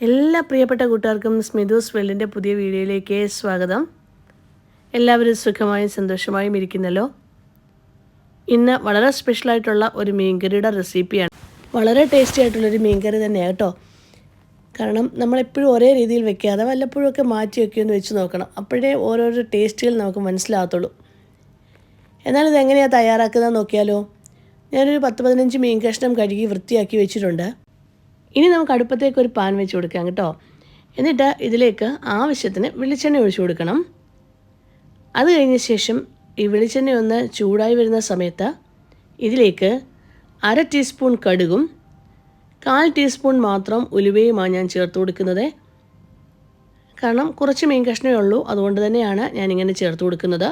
എല്ലാ പ്രിയപ്പെട്ട കൂട്ടുകാർക്കും സ്മിതുസ് വെല്ലിന്റെ പുതിയ വീഡിയോയിലേക്ക് സ്വാഗതം. എല്ലാവരും സുഖമായും സന്തോഷമായും ഇരിക്കുന്നല്ലോ. ഇന്ന് വളരെ സ്പെഷ്യലായിട്ടുള്ള ഒരു മീൻകറിയുടെ റെസിപ്പിയാണ്. വളരെ ടേസ്റ്റി ആയിട്ടുള്ളൊരു മീൻകറി തന്നെയാണ് കേട്ടോ. കാരണം നമ്മളെപ്പോഴും ഒരേ രീതിയിൽ വെക്കാതെ വല്ലപ്പോഴുമൊക്കെ മാറ്റി വെക്കുമെന്ന് വെച്ച് നോക്കണം. അപ്പോഴേ ഓരോരോ ടേസ്റ്റുകൾ നമുക്ക് മനസ്സിലാകത്തുള്ളൂ. എന്നാൽ ഇതെങ്ങനെയാണ് തയ്യാറാക്കുന്നത് നോക്കിയാലോ? ഞാനൊരു പത്ത് പതിനഞ്ച് മീൻ കഷ്ണം കഴുകി വൃത്തിയാക്കി വെച്ചിട്ടുണ്ട്. ഇനി നമുക്ക് അടുപ്പത്തേക്ക് ഒരു പാൻ വെച്ച് കൊടുക്കാം കേട്ടോ. എന്നിട്ട് ഇതിലേക്ക് ആവശ്യത്തിന് വെളിച്ചെണ്ണ ഒഴിച്ചു കൊടുക്കണം. അത് കഴിഞ്ഞ ശേഷം ഈ വെളിച്ചെണ്ണ ഒന്ന് ചൂടായി വരുന്ന സമയത്ത് ഇതിലേക്ക് അര ടീസ്പൂൺ കടുകും കാൽ ടീസ്പൂൺ മാത്രം ഉലുവയുമാണ് ഞാൻ ചേർത്ത് കൊടുക്കുന്നത്. കാരണം കുറച്ച് മീൻ കഷ്ണമേ ഉള്ളൂ അതുകൊണ്ട് തന്നെയാണ് ഞാനിങ്ങനെ ചേർത്ത് കൊടുക്കുന്നത്.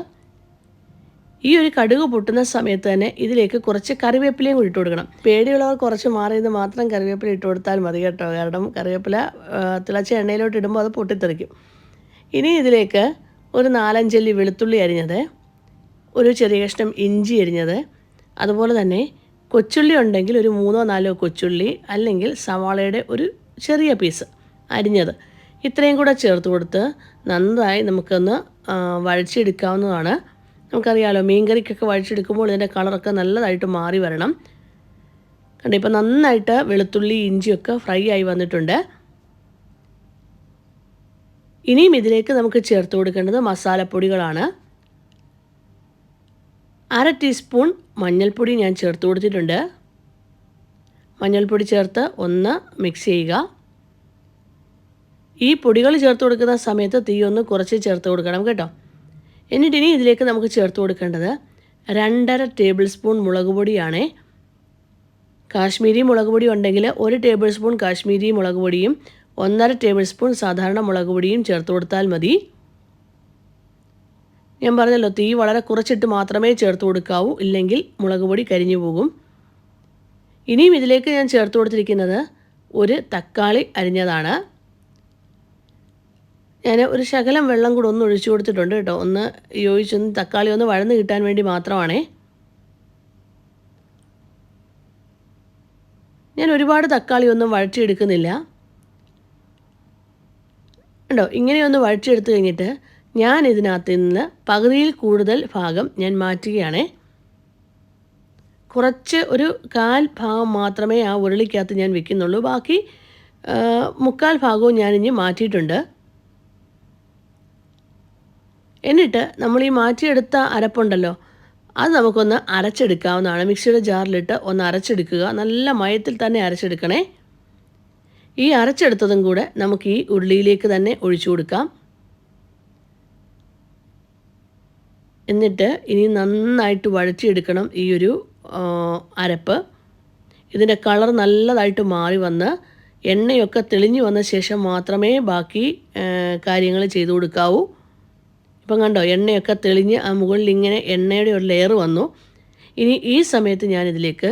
ഈ ഒരു കടുക് പൊട്ടുന്ന സമയത്ത് തന്നെ ഇതിലേക്ക് കുറച്ച് കറിവേപ്പിലയും കൂടി ഇട്ട് കൊടുക്കണം. പേടിയുള്ളവർ കുറച്ച് മാറിയത് മാത്രം കറിവേപ്പില ഇട്ട് കൊടുത്താൽ മതി കേട്ടോ. കാരണം കറിവേപ്പില തിളച്ച എണ്ണയിലോട്ട് ഇടുമ്പോൾ അത് പൊട്ടിത്തെറിക്കും. ഇനി ഇതിലേക്ക് ഒരു നാലഞ്ചല്ലി വെളുത്തുള്ളി അരിഞ്ഞത് ഒരു ചെറിയ കഷ്ണം ഇഞ്ചി അരിഞ്ഞത് അതുപോലെ തന്നെ കൊച്ചുള്ളി ഉണ്ടെങ്കിൽ ഒരു മൂന്നോ നാലോ കൊച്ചുള്ളി അല്ലെങ്കിൽ സവാളയുടെ ഒരു ചെറിയ പീസ് അരിഞ്ഞത്. ഇത്രയും കൂടെ ചേർത്ത് കൊടുത്ത് നന്നായി നമുക്കൊന്ന് വഴച്ചെടുക്കാവുന്നതാണ്. നമുക്കറിയാമല്ലോ മീൻകറിക്കൊക്കെ വഴിച്ചെടുക്കുമ്പോൾ ഇതിന്റെ കളറൊക്കെ നല്ലതായിട്ട് മാറി വരണം. കണ്ടോ ഇപ്പോൾ നന്നായിട്ട് വെളുത്തുള്ളി ഇഞ്ചിയൊക്കെ ഫ്രൈ ആയി വന്നിട്ടുണ്ട്. ഇനിയും ഇതിലേക്ക് നമുക്ക് ചേർത്ത് കൊടുക്കേണ്ടത് മസാലപ്പൊടികളാണ്. അര ടീസ്പൂൺ മഞ്ഞൾപ്പൊടി ഞാൻ ചേർത്ത് കൊടുത്തിട്ടുണ്ട്. മഞ്ഞൾപ്പൊടി ചേർത്ത് ഒന്ന് മിക്സ് ചെയ്യുക. ഈ പൊടികൾ ചേർത്ത് കൊടുക്കുന്ന സമയത്ത് തീ ഒന്ന് കുറച്ച് ചേർത്ത് കൊടുക്കണം കേട്ടോ. എന്നിട്ട് ഇനി ഇതിലേക്ക് നമുക്ക് ചേർത്ത് കൊടുക്കേണ്ടത് രണ്ടര ടേബിൾ സ്പൂൺ മുളക് പൊടിയാണേ. കാശ്മീരി മുളക് പൊടി ഉണ്ടെങ്കിൽ ഒരു ടേബിൾ സ്പൂൺ കാശ്മീരി മുളക് പൊടിയും ഒന്നര ടേബിൾ സ്പൂൺ സാധാരണ മുളക് പൊടിയും ചേർത്ത് കൊടുത്താൽ മതി. ഞാൻ പറഞ്ഞല്ലോ തീ വളരെ കുറച്ചിട്ട് മാത്രമേ ചേർത്ത് കൊടുക്കാവൂ ഇല്ലെങ്കിൽ മുളക് പൊടി കരിഞ്ഞു പോകും. ഇനിയും ഇതിലേക്ക് ഞാൻ ചേർത്ത് കൊടുത്തിരിക്കുന്നത് ഒരു തക്കാളി അരിഞ്ഞതാണ്. ഞാൻ ഒരു ശകലം വെള്ളം കൂടെ ഒന്ന് ഒഴിച്ചു കൊടുത്തിട്ടുണ്ട് കേട്ടോ. ഒന്ന് യോജിച്ചൊന്ന് തക്കാളി ഒന്ന് വഴന്ന് കിട്ടാൻ വേണ്ടി മാത്രമാണേ. ഞാൻ ഒരുപാട് തക്കാളി ഒന്നും വഴറ്റിയെടുക്കുന്നില്ല. ഉണ്ടോ ഇങ്ങനെയൊന്ന് വഴറ്റിയെടുത്ത് കഴിഞ്ഞിട്ട് ഞാൻ ഇതിനകത്ത് നിന്ന് പകുതിയിൽ കൂടുതൽ ഭാഗം ഞാൻ മാറ്റുകയാണേ. കുറച്ച് ഒരു കാൽ ഭാഗം മാത്രമേ ആ ഉരുളിക്കകത്ത് ഞാൻ വെക്കുന്നുള്ളൂ. ബാക്കി മുക്കാൽ ഭാഗവും ഞാനിഞ്ഞ് മാറ്റിയിട്ടുണ്ട്. എന്നിട്ട് നമ്മൾ ഈ മാറ്റിയെടുത്ത അരപ്പുണ്ടല്ലോ അത് നമുക്കൊന്ന് അരച്ചെടുക്കാവുന്നതാണ്. മിക്സിയുടെ ജാറിലിട്ട് ഒന്ന് അരച്ചെടുക്കുക. നല്ല മയത്തിൽ തന്നെ അരച്ചെടുക്കണേ. ഈ അരച്ചെടുത്തതും കൂടെ നമുക്ക് ഈ ഉള്ളിയിലേക്ക് തന്നെ ഒഴിച്ചു കൊടുക്കാം. എന്നിട്ട് ഇനി നന്നായിട്ട് വഴറ്റിയെടുക്കണം ഈ ഒരു അരപ്പ്. ഇതിന്റെ കളർ നല്ലതായിട്ട് മാറി വന്ന് എണ്ണയൊക്കെ തെളിഞ്ഞു വന്ന ശേഷം മാത്രമേ ബാക്കി കാര്യങ്ങൾ ചെയ്തു കൊടുക്കാവൂ. ഇപ്പം കണ്ടോ എണ്ണയൊക്കെ തെളിഞ്ഞ് ആ മുകളിൽ ഇങ്ങനെ എണ്ണയുടെ ഒരു ലെയർ വന്നു. ഇനി ഈ സമയത്ത് ഞാനിതിലേക്ക്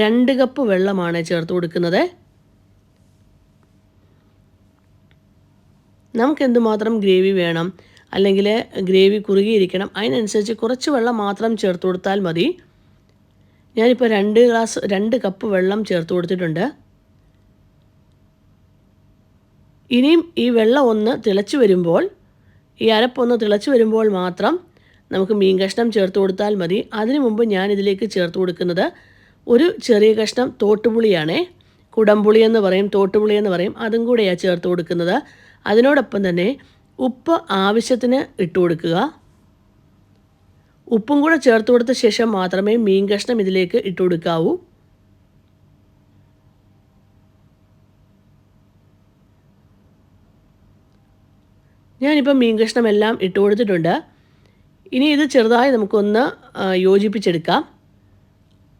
രണ്ട് കപ്പ് വെള്ളമാണ് ചേർത്ത് കൊടുക്കുന്നത്. നമുക്ക് എന്തുമാത്രം ഗ്രേവി വേണം അല്ലെങ്കിൽ ഗ്രേവി കുറുകിയിരിക്കണം അതിനനുസരിച്ച് കുറച്ച് വെള്ളം മാത്രം ചേർത്ത് കൊടുത്താൽ മതി. ഞാനിപ്പോൾ രണ്ട് ഗ്ലാസ് രണ്ട് കപ്പ് വെള്ളം ചേർത്ത് കൊടുത്തിട്ടുണ്ട്. ഇനിയും ഈ വെള്ളം ഒന്ന് തിളച്ചു വരുമ്പോൾ ഈ അരപ്പൊന്ന് തിളച്ച് വരുമ്പോൾ മാത്രം നമുക്ക് മീൻ കഷ്ണം ചേർത്ത് കൊടുത്താൽ മതി. അതിനു മുമ്പ് ഞാൻ ഇതിലേക്ക് ചേർത്ത് കൊടുക്കുന്നത് ഒരു ചെറിയ കഷ്ണം തോട്ടുപുളിയാണേ. കുടംപുളി എന്ന് പറയും തോട്ടുപുളി എന്ന് പറയും. അതും കൂടെയാണ് ചേർത്ത് കൊടുക്കുന്നത്. അതിനോടൊപ്പം തന്നെ ഉപ്പ് ആവശ്യത്തിന് ഇട്ട് കൊടുക്കുക. ഉപ്പും കൂടെ ചേർത്ത് കൊടുത്ത ശേഷം മാത്രമേ മീൻ കഷ്ണം ഇതിലേക്ക് ഇട്ട് കൊടുക്കാവൂ. ഞാനിപ്പം മീൻ കഷ്ണം എല്ലാം ഇട്ട് കൊടുത്തിട്ടുണ്ട്. ഇനി ഇത് ചെറുതായി നമുക്കൊന്ന് യോജിപ്പിച്ചെടുക്കാം.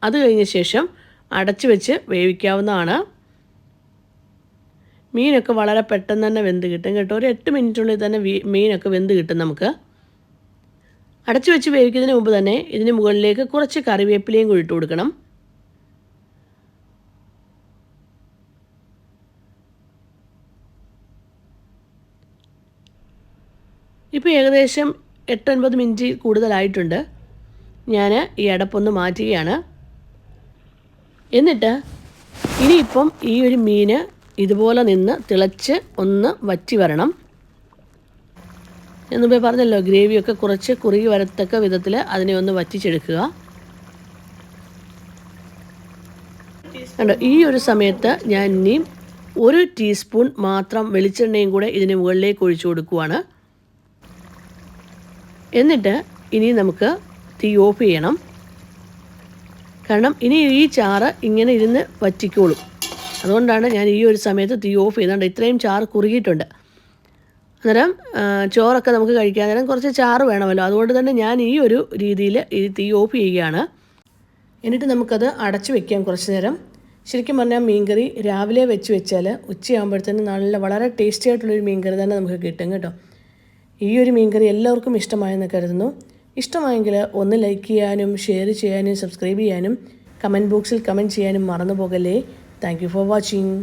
അത് കഴിഞ്ഞ ശേഷം അടച്ചു വെച്ച് വേവിക്കാവുന്നതാണ്. മീനൊക്കെ വളരെ പെട്ടെന്ന് തന്നെ വെന്ത് കിട്ടും കേട്ടോ. ഒരു എട്ട് മിനിറ്റിനുള്ളിൽ തന്നെ മീനൊക്കെ വെന്ത് കിട്ടും നമുക്ക്. അടച്ചു വെച്ച് വേവിക്കുന്നതിന് മുമ്പ് തന്നെ ഇതിന് മുകളിലേക്ക് കുറച്ച് കറിവേപ്പിലയും കൂടി ഇട്ട് കൊടുക്കണം. ഇപ്പോൾ ഏകദേശം എട്ടൊൻപത് മിനിറ്റ് കൂടുതലായിട്ടുണ്ട്. ഞാൻ ഈ അടപ്പൊന്ന് മാറ്റുകയാണ്. എന്നിട്ട് ഇനിയിപ്പം ഈ ഒരു മീന് ഇതുപോലെ നിന്ന് തിളച്ച് ഒന്ന് വറ്റി വരണം. പോയി പറഞ്ഞല്ലോ ഗ്രേവിയൊക്കെ കുറച്ച് കുറുകി വരത്തക്ക വിധത്തിൽ അതിനെ ഒന്ന് വറ്റിച്ചെടുക്കുക. കണ്ടോ ഈ ഒരു സമയത്ത് ഞാൻ ഇനിയും ഒരു ടീസ്പൂൺ മാത്രം വെളിച്ചെണ്ണയും കൂടെ ഇതിന് മുകളിലേക്ക് ഒഴിച്ചു കൊടുക്കുവാണ്. എന്നിട്ട് ഇനി നമുക്ക് തീ ഓഫ് ചെയ്യണം. കാരണം ഇനി ഈ ചാറ് ഇങ്ങനെ ഇരുന്ന് വറ്റിക്കോളും. അതുകൊണ്ടാണ് ഞാൻ ഈ ഒരു സമയത്ത് തീ ഓഫ് ചെയ്യുന്നുണ്ട് ഇത്രയും ചാറ് കുറുകിയിട്ടുണ്ട്. അന്നേരം ചോറൊക്കെ നമുക്ക് കഴിക്കാൻ നേരം കുറച്ച് ചാറ് വേണമല്ലോ. അതുകൊണ്ട് തന്നെ ഞാൻ ഈ ഒരു രീതിയിൽ ഈ തീ ഓഫ് ചെയ്യുകയാണ്. എന്നിട്ട് നമുക്കത് അടച്ചു വെക്കാം കുറച്ച് നേരം. ശരിക്കും പറഞ്ഞാൽ മീൻകറി രാവിലെ വെച്ച് വെച്ചാൽ ഉച്ചയാകുമ്പോഴത്തേനും നല്ല വളരെ ടേസ്റ്റി ആയിട്ടുള്ളൊരു മീൻകറി തന്നെ നമുക്ക് കിട്ടും കേട്ടോ. ഈ ഒരു മീൻകറി എല്ലാവർക്കും ഇഷ്ടമായെന്ന് കരുതുന്നു. ഇഷ്ടമായെങ്കിൽ ഒന്ന് ലൈക്ക് ചെയ്യാനും ഷെയർ ചെയ്യാനും സബ്സ്ക്രൈബ് ചെയ്യാനും കമന്റ് ബോക്സിൽ കമന്റ് ചെയ്യാനും മറന്നു പോകല്ലേ താങ്ക് ഫോർ വാച്ചിങ്